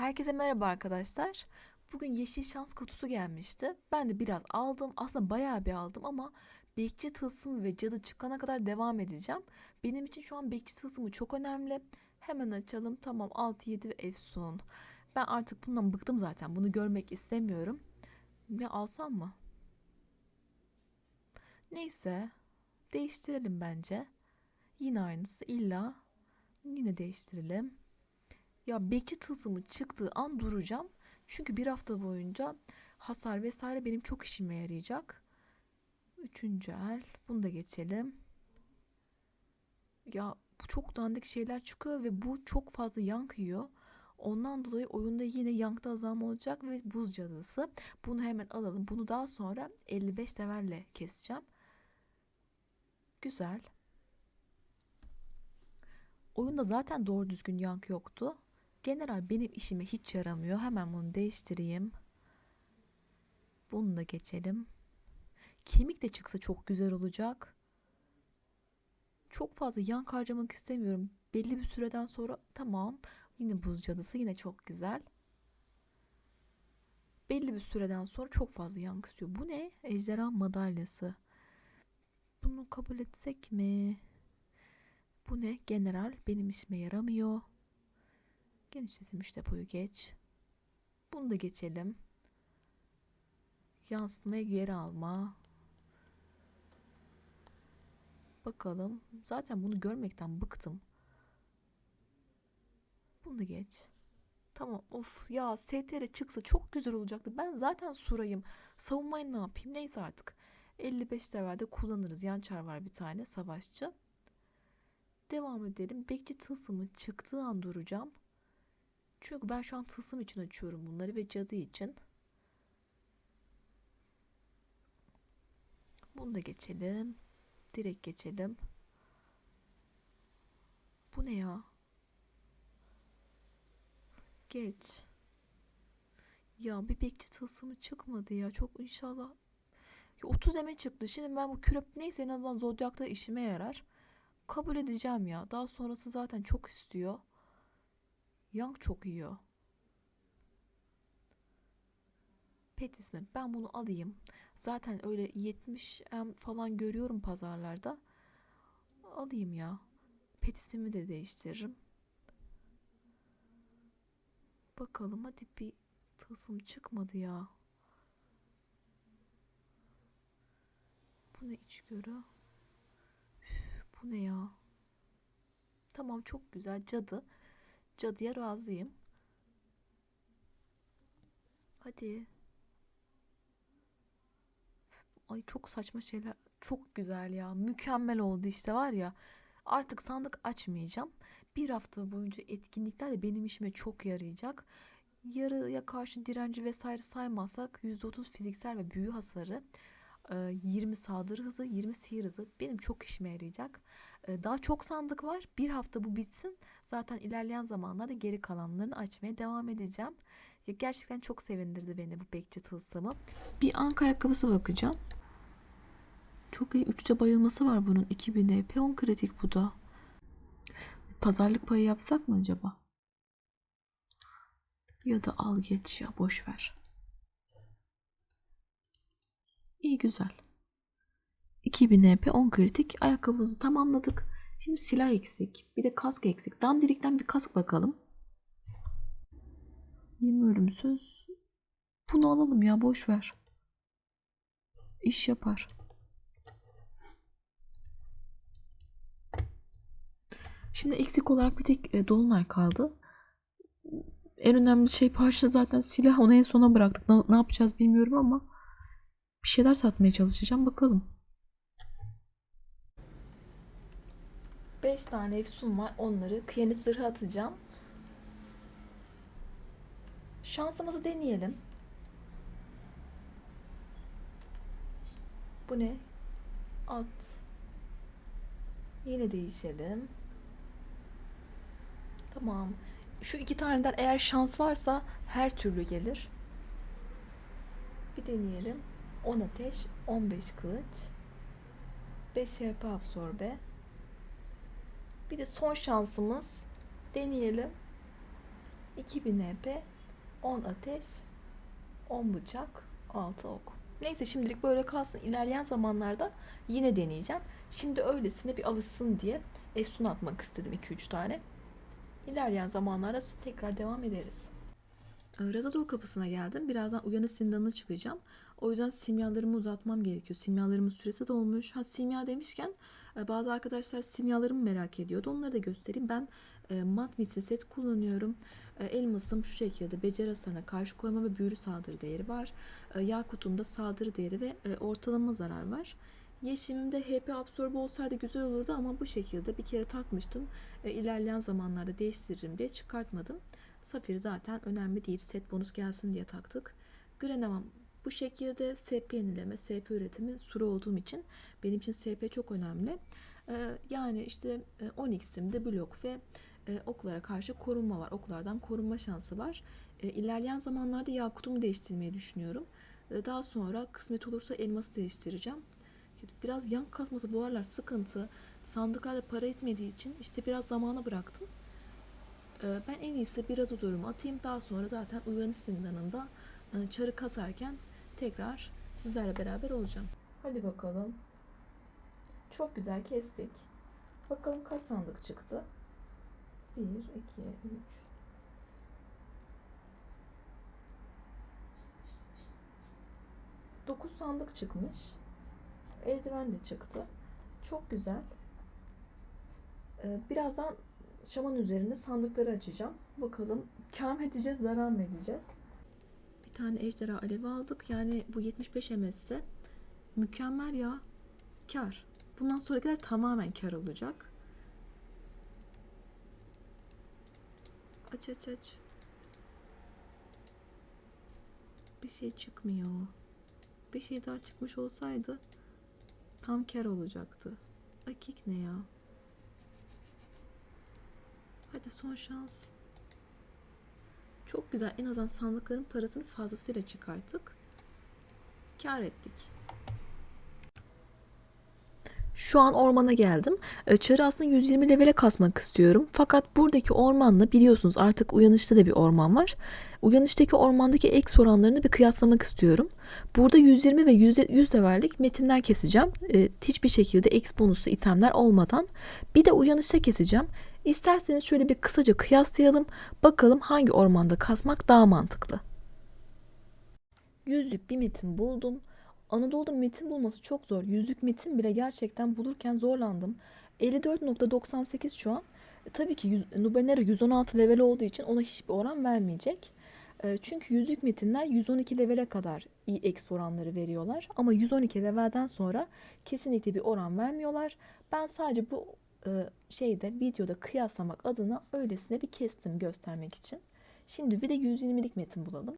Herkese merhaba arkadaşlar. Bugün yeşil şans kutusu gelmişti. Ben de biraz aldım. Aslında bayağı bir aldım ama bekçi tılsımı ve cadı çıkana kadar devam edeceğim. Benim için şu an bekçi tılsımı çok önemli. Hemen açalım. Tamam 6 7 ve efsun. Ben artık bundan bıktım zaten. Bunu görmek istemiyorum. Ya alsam mı? Neyse. Değiştirelim bence. Yine aynısı. İlla yine değiştirelim. Ya bekçi tılsımı çıktığı an duracağım. Çünkü bir hafta boyunca hasar vesaire benim çok işime yarayacak. Üçüncü el. Bunu da geçelim. Ya bu çok dandik şeyler çıkıyor ve bu çok fazla yank yiyor. Ondan dolayı oyunda yine yankta azalma olacak ve buz cadısı. Bunu hemen alalım. Bunu daha sonra 55 levelle keseceğim. Güzel. Oyunda zaten doğru düzgün yankı yoktu. General benim işime hiç yaramıyor. Hemen bunu değiştireyim. Bunu da geçelim. Kemik de çıksa çok güzel olacak. Çok fazla yank harcamak istemiyorum. Belli bir süreden sonra tamam. Yine buz cadısı yine çok güzel. Belli bir süreden sonra çok fazla yank istiyor. Bu ne? Ejderha madalyası. Bunu kabul etsek mi? Bu ne? General benim işime yaramıyor. Genişletilmiş depoyu geç. Bunu da geçelim. Yansıtmaya geri alma. Bakalım. Zaten bunu görmekten bıktım. Bunu da geç. Tamam. Of ya STR çıksa çok güzel olacaktı. Ben zaten surayım. Savunmayı ne yapayım? Neyse artık. 55 levelde kullanırız. Yançar var bir tane savaşçı. Devam edelim. Bekçi tılsımı çıktığı an duracağım. Çünkü ben şu an tılsım için açıyorum bunları ve cadı için. Bunu da geçelim. Direkt geçelim. Bu ne ya? Geç. Ya bir bekçi tılsımı çıkmadı ya. Çok inşallah. Ya 30 eme çıktı. Şimdi ben bu kürep neyse en azından zodyakta işime yarar. Kabul edeceğim ya. Daha sonrası zaten çok istiyor. Yang çok yiyor. Pet ismi. Ben bunu alayım. Zaten öyle 70 M falan görüyorum pazarlarda. Alayım ya. Pet ismimi de değiştiririm. Bakalım hadi bir tılsım çıkmadı ya. Bu ne içgörü? Üf, bu ne ya? Tamam çok güzel cadı. Cadıya razıyım. Hadi. Ay çok saçma şeyler. Çok güzel ya. Mükemmel oldu işte var ya. Artık sandık açmayacağım. Bir hafta boyunca etkinlikler de benim işime çok yarayacak. Yarıya karşı direnci vesaire saymazsak %30 fiziksel ve büyü hasarı. 20 saldırı hızı, 20 sihir hızı benim çok işime yarayacak. Daha çok sandık var. Bir hafta bu bitsin. Zaten ilerleyen zamanlarda geri kalanlarını açmaya devam edeceğim. Ya gerçekten çok sevindirdi beni bu bekçi tılsımı. Bir anka ayakkabısı bakacağım. Çok iyi. Üçte bayılması var bunun. 2000 EP 10 kritik bu da. Pazarlık payı yapsak mı acaba? Ya da al geç ya boş ver. İyi güzel. 2000 EP 10 kritik. Ayakkabımızı tamamladık. Şimdi silah eksik. Bir de kask eksik. Dandirikten bir kask bakalım. 20 ölümsüz. Bunu alalım ya boş ver. İş yapar. Şimdi eksik olarak bir tek e, dolunay kaldı. En önemli şey parça zaten silah. Onu en sona bıraktık. Ne, ne yapacağız bilmiyorum ama bir şeyler satmaya çalışacağım. Bakalım. 5 tane efsun var. Onları kıyanet zırhı atacağım. Şansımızı deneyelim. Bu ne? At. Yine değişelim. Tamam. Şu iki taneden eğer şans varsa her türlü gelir. Bir deneyelim. 10 ateş, 15 kılıç, 5 şerpe absorbe. Bir de son şansımız. Deneyelim. 2000 EP, 10 ateş, 10 bıçak, 6 ok. Neyse şimdilik böyle kalsın. İlerleyen zamanlarda yine deneyeceğim. Şimdi öylesine bir alışsın diye efsun atmak istedim 2-3 tane. İlerleyen zamanlarda tekrar devam ederiz. Razador kapısına geldim. Birazdan uyanış zindanına çıkacağım. O yüzden simyalarımı uzatmam gerekiyor. Simyalarımın süresi dolmuş. Ha simya demişken e, bazı arkadaşlar simyalarımı merak ediyordu. Onları da göstereyim. Ben e, mat misli set kullanıyorum. E, elmasım şu şekilde becerasana karşı koyma ve büyülü saldırı değeri var. Yakutumda saldırı değeri ve ortalama zarar var. Yeşimimde HP absorbe olsaydı güzel olurdu ama bu şekilde bir kere takmıştım. E, ilerleyen zamanlarda değiştiririm diye çıkartmadım. Safir zaten önemli değil. Set bonus gelsin diye taktık. Grenemam bu şekilde SP yenileme, SP üretimi suru olduğum için benim için SP çok önemli. Ee, yani işte e, 10x'imde blok ve e, oklara karşı korunma var. Oklardan korunma şansı var. E, ilerleyen zamanlarda yakutumu değiştirmeyi düşünüyorum. E, daha sonra kısmet olursa elması değiştireceğim. Biraz yan kasması bu aralar sıkıntı. Sandıklarda para etmediği için işte biraz zamana bıraktım. E, ben en iyisi biraz o durumu atayım. Daha sonra zaten uyanış zindanında e, çarı kasarken tekrar sizlerle beraber olacağım. Hadi bakalım. Çok güzel kestik. Bakalım kaç sandık çıktı? 1, 2, 3. 9 sandık çıkmış. Eldiven de çıktı. Çok güzel. Ee, birazdan şaman üzerinde sandıkları açacağım. Bakalım mı edeceğiz, zarar mı edeceğiz? Bir tane ejderha alevi aldık. Yani bu 75 MS'se mükemmel ya. Kar. Bundan sonrakiler tamamen kar olacak. Aç aç aç. Bir şey çıkmıyor. Bir şey daha çıkmış olsaydı tam kar olacaktı. Akik ne ya? Hadi son şans. Çok güzel. En azından sandıkların parasını fazlasıyla çıkarttık. Kar ettik. Şu an ormana geldim. E, Çarı aslında 120 levele kasmak istiyorum. Fakat buradaki ormanla biliyorsunuz artık uyanışta da bir orman var. Uyanıştaki ormandaki eks oranlarını bir kıyaslamak istiyorum. Burada 120 ve 100, 100 levellik metinler keseceğim. E, hiçbir şekilde eks bonuslu itemler olmadan. Bir de uyanışta keseceğim. İsterseniz şöyle bir kısaca kıyaslayalım. Bakalım hangi ormanda kasmak daha mantıklı. Yüzlük bir metin buldum. Anadolu'da metin bulması çok zor. Yüzlük metin bile gerçekten bulurken zorlandım. 54.98 şu an. E, tabii ki yüz, Nubenera 116 level olduğu için ona hiçbir oran vermeyecek. E, çünkü yüzlük metinler 112 levele kadar iyi exp oranları veriyorlar. Ama 112 levelden sonra kesinlikle bir oran vermiyorlar. Ben sadece bu e, şeyde videoda kıyaslamak adına öylesine bir kestim göstermek için. Şimdi bir de 120'lik metin bulalım.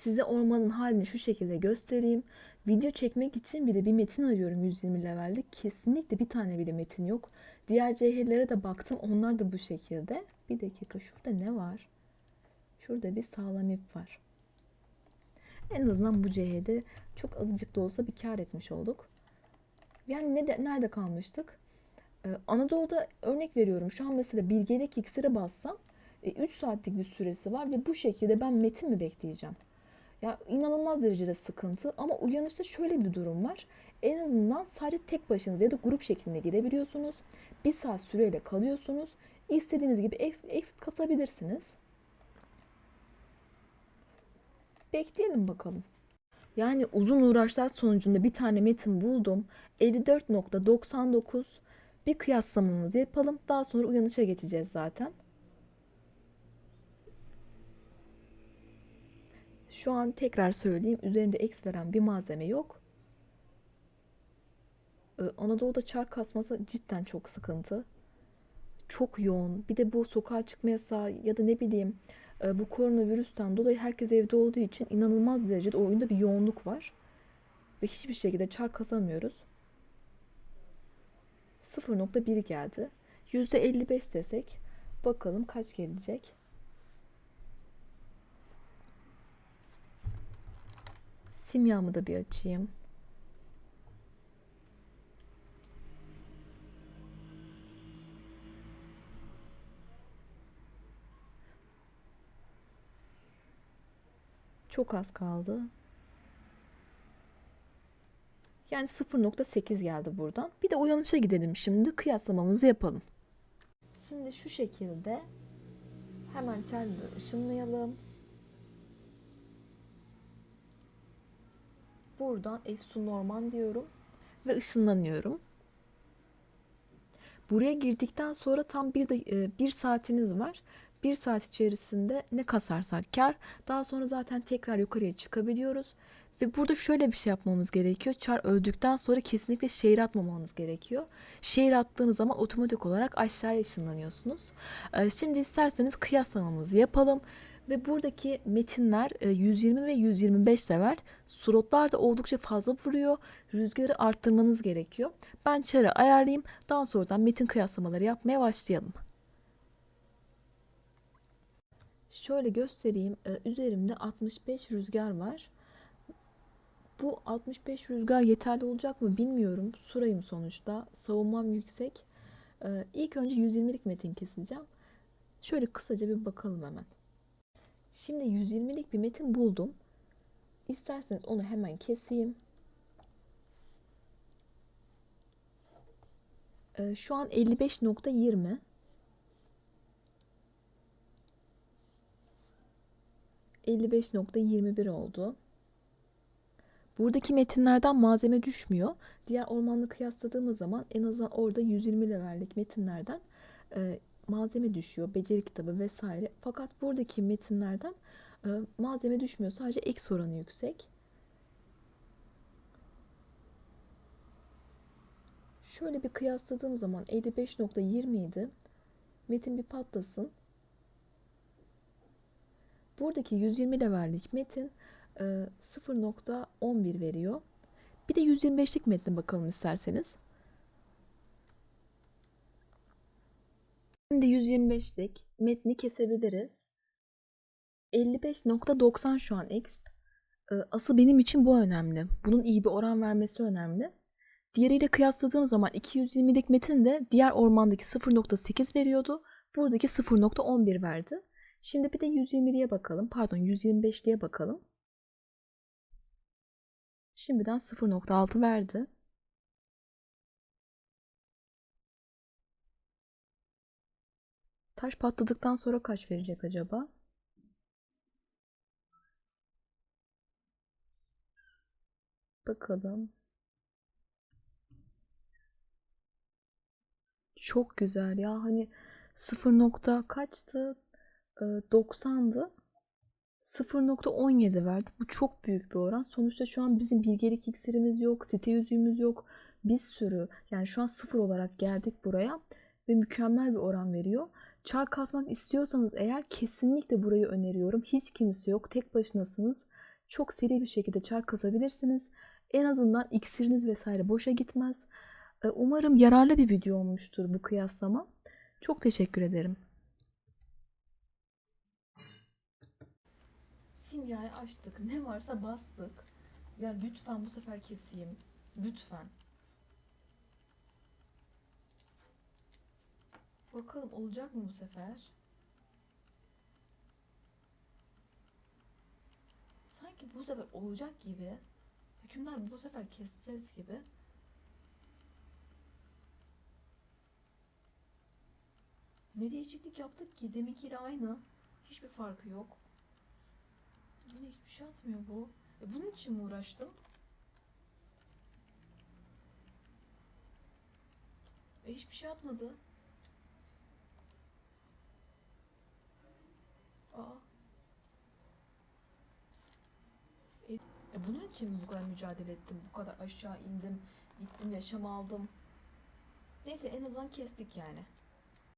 Size ormanın halini şu şekilde göstereyim. Video çekmek için bile bir metin arıyorum 120 levellik. Kesinlikle bir tane bile metin yok. Diğer CH'lere de baktım. Onlar da bu şekilde. Bir dakika şurada ne var? Şurada bir sağlam ip var. En azından bu CH'de çok azıcık da olsa bir kar etmiş olduk. Yani ne de, nerede kalmıştık? Ee, Anadolu'da örnek veriyorum. Şu an mesela bilgelik iksiri bassam 3 e, saatlik bir süresi var ve bu şekilde ben metin mi bekleyeceğim? Ya inanılmaz derecede sıkıntı ama uyanışta şöyle bir durum var. En azından sadece tek başınıza ya da grup şeklinde gidebiliyorsunuz. Bir saat süreyle kalıyorsunuz. İstediğiniz gibi exp kasabilirsiniz. Bekleyelim bakalım. Yani uzun uğraşlar sonucunda bir tane metin buldum. 54.99 bir kıyaslamamızı yapalım. Daha sonra uyanışa geçeceğiz zaten. Şu an tekrar söyleyeyim. Üzerinde X veren bir malzeme yok. Ee, Anadolu'da çark kasması cidden çok sıkıntı. Çok yoğun. Bir de bu sokağa çıkma yasağı ya da ne bileyim e, bu koronavirüsten dolayı herkes evde olduğu için inanılmaz derecede oyunda bir yoğunluk var. Ve hiçbir şekilde çark kasamıyoruz. 0.1 geldi. %55 desek bakalım kaç gelecek. Simyamı da bir açayım. Çok az kaldı. Yani 0.8 geldi buradan. Bir de uyanışa gidelim şimdi. Kıyaslamamızı yapalım. Şimdi şu şekilde hemen çarpı ışınlayalım. Buradan Efsun Norman diyorum ve ışınlanıyorum. Buraya girdikten sonra tam bir, de, e, bir saatiniz var. Bir saat içerisinde ne kasarsak kar. Daha sonra zaten tekrar yukarıya çıkabiliyoruz. Ve burada şöyle bir şey yapmamız gerekiyor. Çar öldükten sonra kesinlikle şehir atmamanız gerekiyor. Şehir attığınız zaman otomatik olarak aşağıya ışınlanıyorsunuz. Ee, Şimdi isterseniz kıyaslamamızı yapalım. Ve buradaki metinler e, 120 ve 125 level. Slotlar da oldukça fazla vuruyor. Rüzgarı arttırmanız gerekiyor. Ben çarı ayarlayayım. Daha sonradan metin kıyaslamaları yapmaya başlayalım. Şöyle göstereyim. Ee, Üzerimde 65 rüzgar var. Bu 65 rüzgar yeterli olacak mı bilmiyorum. Surayım sonuçta. Savunmam yüksek. Ee, ilk önce 120'lik metin keseceğim. Şöyle kısaca bir bakalım hemen. Şimdi 120'lik bir metin buldum. İsterseniz onu hemen keseyim. Ee, şu an 55.20. ...55.21 oldu. Buradaki metinlerden malzeme düşmüyor. Diğer ormanla kıyasladığımız zaman en azından orada 120 levellik metinlerden e, malzeme düşüyor. Beceri kitabı vesaire. Fakat buradaki metinlerden e, malzeme düşmüyor. Sadece X oranı yüksek. Şöyle bir kıyasladığım zaman 55.20 idi. Metin bir patlasın. Buradaki 120 levellik metin e, 0.11 veriyor. Bir de 125'lik metne bakalım isterseniz. Şimdi 125'lik metni kesebiliriz. 55.90 şu an exp. E, Asıl benim için bu önemli. Bunun iyi bir oran vermesi önemli. Diğeriyle kıyasladığım zaman 220'lik metin de diğer ormandaki 0.8 veriyordu. Buradaki 0.11 verdi. Şimdi bir de 120'liye bakalım. Pardon 125'liye bakalım. Şimdiden 0.6 verdi. Taş patladıktan sonra kaç verecek acaba? Bakalım. Çok güzel ya. Hani 0 nokta kaçtı? Ee, 90'dı. 0.17 verdi. Bu çok büyük bir oran. Sonuçta şu an bizim bilgelik iksirimiz yok, site yüzüğümüz yok. Bir sürü yani şu an sıfır olarak geldik buraya ve mükemmel bir oran veriyor. Çar kasmak istiyorsanız eğer kesinlikle burayı öneriyorum. Hiç kimse yok. Tek başınasınız. Çok seri bir şekilde çar kasabilirsiniz. En azından iksiriniz vesaire boşa gitmez. Ee, Umarım yararlı bir video olmuştur bu kıyaslama. Çok teşekkür ederim. Simyayı açtık. Ne varsa bastık. Ya lütfen bu sefer keseyim. Lütfen. Bakalım olacak mı bu sefer? Sanki bu sefer olacak gibi. Hükümler bu sefer keseceğiz gibi. Ne değişiklik yaptık ki? Deminkiyle aynı. Hiçbir farkı yok. Yine hiçbir şey atmıyor bu. E bunun için mi uğraştım? E hiçbir şey atmadı. E, bunun için mi bu kadar mücadele ettim? Bu kadar aşağı indim, gittim yaşam aldım. Neyse en azından kestik yani.